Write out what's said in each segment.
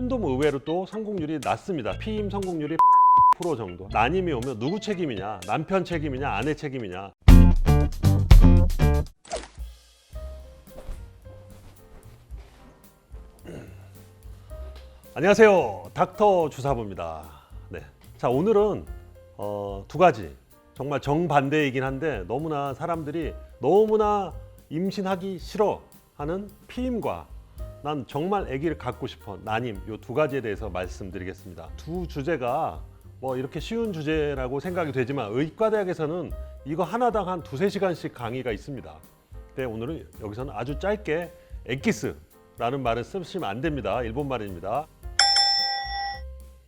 콘돔 의외로 또 성공률이 낮습니다. 피임 성공률이 프로 정도. 난임이 오면 누구 책임이냐? 남편 책임이냐? 아내 책임이냐? 안녕하세요. 닥터 주사부입니다. 네. 자, 오늘은 어, 두 가지 정말 정반대이긴 한데 너무나 사람들이 너무나 임신하기 싫어 하는 피임과 난 정말 아기를 갖고 싶어 난임 요 두 가지에 대해서 말씀드리겠습니다. 두 주제가 뭐 이렇게 쉬운 주제라고 생각이 되지만 의과대학에서는 이거 하나당 한 두세 시간씩 강의가 있습니다. 근데 오늘은 여기서는 아주 짧게 엑기스라는 말을 쓰시면 안 됩니다. 일본 말입니다.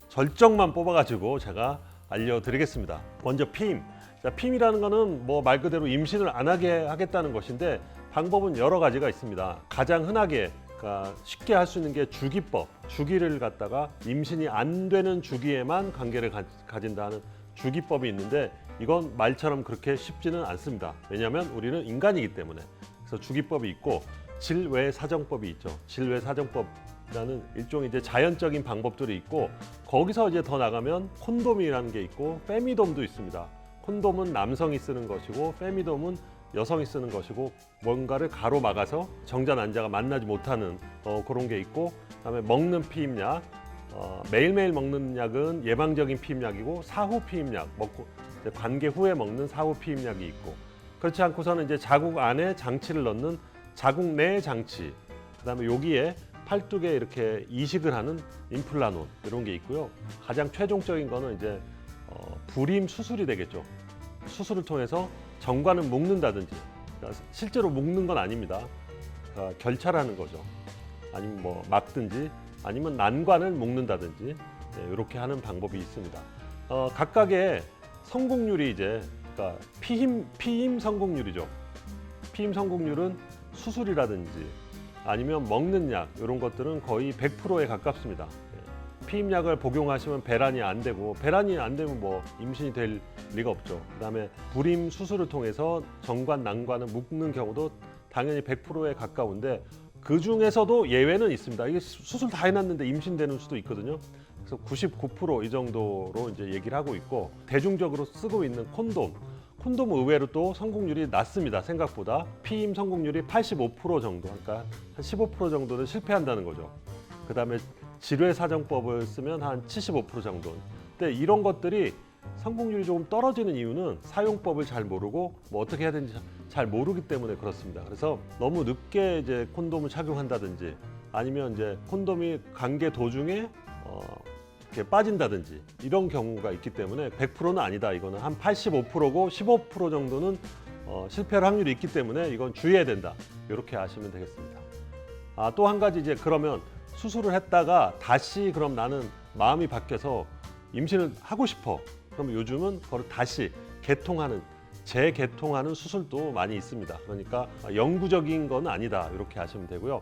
절정만 뽑아가지고 제가 알려드리겠습니다. 먼저 피임. 자, 피임이라는 거는 뭐 말 그대로 임신을 안 하게 하겠다는 것인데 방법은 여러 가지가 있습니다. 가장 흔하게 그러니까 쉽게 할 수 있는 게 주기법. 주기를 갖다가 임신이 안 되는 주기에만 관계를 가, 가진다는 주기법이 있는데 이건 말처럼 그렇게 쉽지는 않습니다. 왜냐하면 우리는 인간이기 때문에. 그래서 주기법이 있고 질외 사정법이 있죠. 질외 사정법이라는 일종의 이제 자연적인 방법들이 있고 거기서 이제 더 나가면 콘돔이라는 게 있고 페미돔도 있습니다. 콘돔은 남성이 쓰는 것이고 페미돔은 여성이 쓰는 것이고 뭔가를 가로막아서 정자 난자가 만나지 못하는 어, 그런 게 있고 그다음에 먹는 피임약 어, 매일매일 먹는 약은 예방적인 피임약이고 사후 피임약 먹고 이제 관계 후에 먹는 사후 피임약이 있고 그렇지 않고서는 이제 자국 안에 장치를 넣는 자국 내 장치 그다음에 여기에 팔뚝에 이렇게 이식을 하는 임플라논 이런 게 있고요. 가장 최종적인 거는 이제 어, 불임 수술이 되겠죠. 수술을 통해서 정관을 묶는다든지 그러니까 실제로 묶는 건 아닙니다. 그러니까 결찰하는 거죠. 아니면 뭐 막든지 아니면 난관을 묶는다든지 네, 이렇게 하는 방법이 있습니다. 어, 각각의 성공률이 이제 그러니까 피임 피임 성공률이죠. 피임 성공률은 수술이라든지 아니면 먹는 약 이런 것들은 거의 100%에 가깝습니다. 예. 피임약을 복용하시면 배란이 안 되고 배란이 안 되면 뭐 임신이 될 리가 없죠. 그다음에 불임 수술을 통해서 정관 난관을 묶는 경우도 당연히 100%에 가까운데 그 중에서도 예외는 있습니다. 이게 수- 수술 다 해놨는데 임신되는 수도 있거든요. 그래서 99%이 정도로 이제 얘기를 하고 있고 대중적으로 쓰고 있는 콘돔 콘돔 의외로 또 성공률이 낮습니다. 생각보다 피임 성공률이 85% 정도, 그러니까 한 15% 정도는 실패한다는 거죠. 그다음에 질외 사정법을 쓰면 한 75% 정도. 근데 이런 것들이 성공률이 조금 떨어지는 이유는 사용법을 잘 모르고 뭐 어떻게 해야 되는지 잘 모르기 때문에 그렇습니다. 그래서 너무 늦게 이제 콘돔을 착용한다든지 아니면 이제 콘돔이 관계 도중에 어, 이렇게 빠진다든지 이런 경우가 있기 때문에 100%는 아니다. 이거는 한 85%고 15% 정도는 어, 실패할 확률이 있기 때문에 이건 주의해야 된다. 이렇게 아시면 되겠습니다. 아, 또 한 가지 이제 그러면 수술을 했다가 다시 그럼 나는 마음이 바뀌어서 임신을 하고 싶어. 그럼 요즘은 그걸 다시 개통하는 재개통하는 수술도 많이 있습니다. 그러니까 영구적인 건 아니다. 이렇게 아시면 되고요.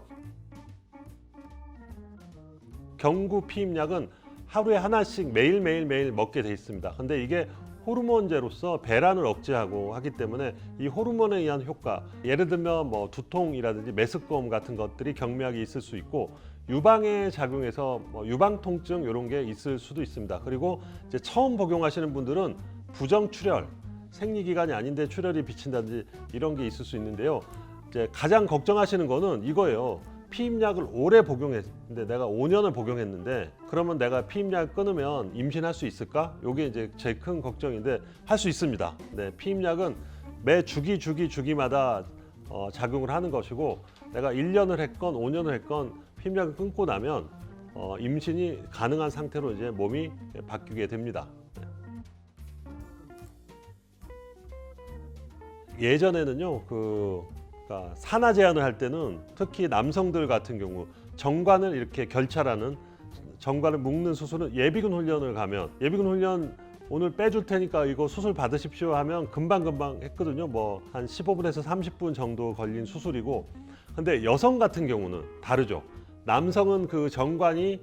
경구 피임약은 하루에 하나씩 매일 매일 매일 먹게 돼 있습니다. 근데 이게 호르몬제로서 배란을 억제하고 하기 때문에 이 호르몬에 의한 효과, 예를 들면 뭐 두통이라든지 메스꺼움 같은 것들이 경미하게 있을 수 있고 유방에 작용해서 뭐 유방 통증 이런 게 있을 수도 있습니다. 그리고 이제 처음 복용하시는 분들은 부정 출혈, 생리 기간이 아닌데 출혈이 비친다든지 이런 게 있을 수 있는데요. 이제 가장 걱정하시는 거는 이거예요. 피임약을 오래 복용했는데 내가 5년을 복용했는데 그러면 내가 피임약 끊으면 임신할 수 있을까? 이게 이제 제일 큰 걱정인데 할 수 있습니다. 네, 피임약은 매 주기 주기 주기마다 어, 작용을 하는 것이고 내가 1년을 했건 5년을 했건 피임약을 끊고 나면 어, 임신이 가능한 상태로 이제 몸이 바뀌게 됩니다. 예전에는요 그 그러니까 산화 제한을 할 때는 특히 남성들 같은 경우 정관을 이렇게 결찰하는 정관을 묶는 수술은 예비군 훈련을 가면 예비군 훈련 오늘 빼줄 테니까 이거 수술 받으십시오 하면 금방 금방 했거든요. 뭐 한 15분에서 30분 정도 걸린 수술이고. 근데 여성 같은 경우는 다르죠 남성은 그 정관이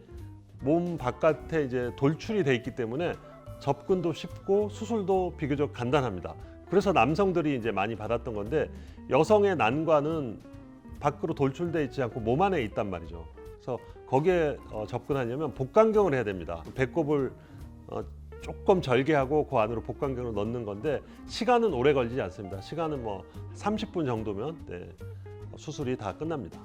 몸 바깥에 이제 돌출이 돼 있기 때문에 접근도 쉽고 수술도 비교적 간단합니다. 그래서 남성들이 이제 많이 받았던 건데 여성의 난관은 밖으로 돌출돼 있지 않고 몸 안에 있단 말이죠. 그래서 거기에 어, 접근하려면 복강경을 해야 됩니다. 배꼽을 어, 조금 절개하고 그 안으로 복강경을 넣는 건데 시간은 오래 걸리지 않습니다. 시간은 뭐 30분 정도면 네, 수술이 다 끝납니다.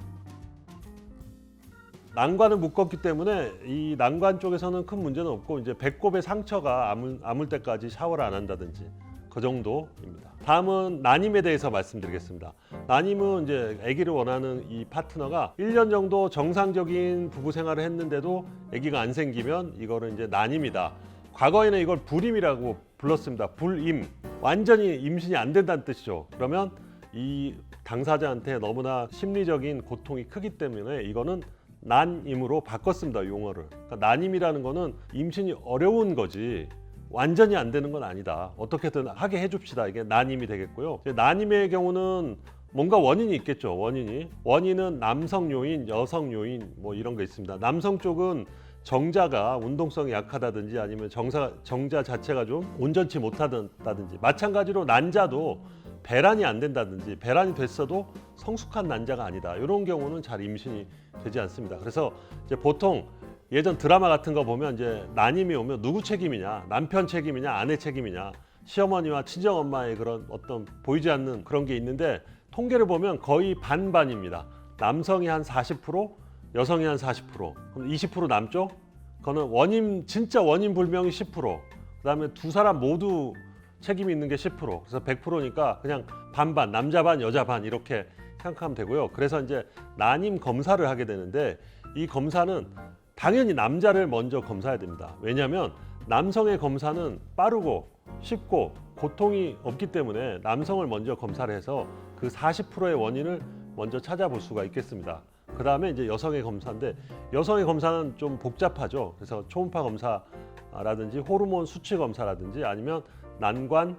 난관을 묶었기 때문에 이 난관 쪽에서는 큰 문제는 없고 이제 배꼽의 상처가 아물, 아물 때까지 샤워를 안 한다든지 그 정도입니다. 다음은 난임에 대해서 말씀드리겠습니다. 난임은 이제 아기를 원하는 이 파트너가 1년 정도 정상적인 부부 생활을 했는데도 아기가 안 생기면 이거는 이제 난임이다. 과거에는 이걸 불임이라고 불렀습니다. 불임. 완전히 임신이 안 된다는 뜻이죠. 그러면 이 당사자한테 너무나 심리적인 고통이 크기 때문에 이거는 난임으로 바꿨습니다 용어를. 그러니까 난임이라는 거는 임신이 어려운 거지 완전히 안 되는 건 아니다. 어떻게든 하게 해줍시다. 이게 난임이 되겠고요. 난임의 경우는 뭔가 원인이 있겠죠 원인이. 원인은 남성 요인 여성 요인 뭐 이런 거 있습니다. 남성 쪽은 정자가 운동성이 약하다든지 아니면 정사, 정자 자체가 좀 온전치 못하다든지 마찬가지로 난자도 배란이 안 된다든지 배란이 됐어도 성숙한 난자가 아니다. 이런 경우는 잘 임신이 되지 않습니다. 그래서 이제 보통 예전 드라마 같은 거 보면 이제 난임이 오면 누구 책임이냐? 남편 책임이냐? 아내 책임이냐? 시어머니와 친정 엄마의 그런 어떤 보이지 않는 그런 게 있는데 통계를 보면 거의 반반입니다. 남성이 한 40% 여성이 한 40% 그럼 20% 남쪽 그거는 원인 진짜 원인 불명이 10% 그다음에 두 사람 모두 책임이 있는 게 10% 그래서 100%니까 그냥 반반 남자 반 여자 반 이렇게 생각하면 되고요. 그래서 이제 난임 검사를 하게 되는데 이 검사는 당연히 남자를 먼저 검사해야 됩니다. 왜냐하면 남성의 검사는 빠르고 쉽고 고통이 없기 때문에 남성을 먼저 검사를 해서 그 40%의 원인을 먼저 찾아볼 수가 있겠습니다. 그 다음에 이제 여성의 검사인데 여성의 검사는 좀 복잡하죠. 그래서 초음파 검사라든지 호르몬 수치 검사라든지 아니면 난관,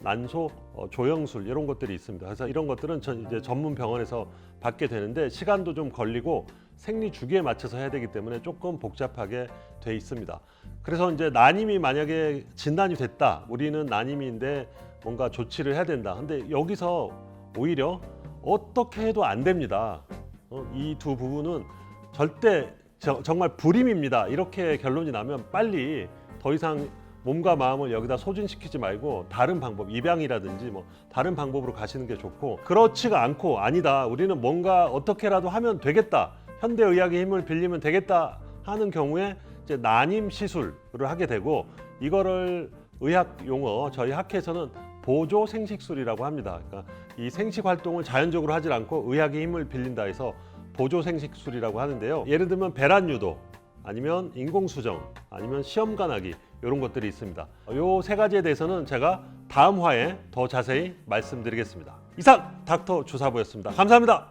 난소, 어, 조영술 이런 것들이 있습니다. 그래서 이런 것들은 전 이제 전문 병원에서 받게 되는데 시간도 좀 걸리고 생리 주기에 맞춰서 해야 되기 때문에 조금 복잡하게 돼 있습니다. 그래서 이제 난임이 만약에 진단이 됐다, 우리는 난임인데 뭔가 조치를 해야 된다. 근데 여기서 오히려 어떻게 해도 안 됩니다. 이두 부분은 절대 저- 정말 불임입니다. 이렇게 결론이 나면 빨리 더 이상 몸과 마음을 여기다 소진시키지 말고 다른 방법, 입양이라든지 뭐 다른 방법으로 가시는 게 좋고 그렇지가 않고 아니다. 우리는 뭔가 어떻게라도 하면 되겠다. 현대 의학의 힘을 빌리면 되겠다 하는 경우에 이제 난임 시술을 하게 되고 이거를 의학 용어 저희 학회에서는 보조 생식술이라고 합니다. 그러니까 이 생식 활동을 자연적으로 하질 않고 의학의 힘을 빌린다 해서 보조 생식술이라고 하는데요. 예를 들면 배란 유도 아니면 인공수정 아니면 시험관하기 이런 것들이 있습니다. 이 세 가지에 대해서는 제가 다음 화에 더 자세히 말씀드리겠습니다. 이상 닥터 주사부였습니다. 감사합니다.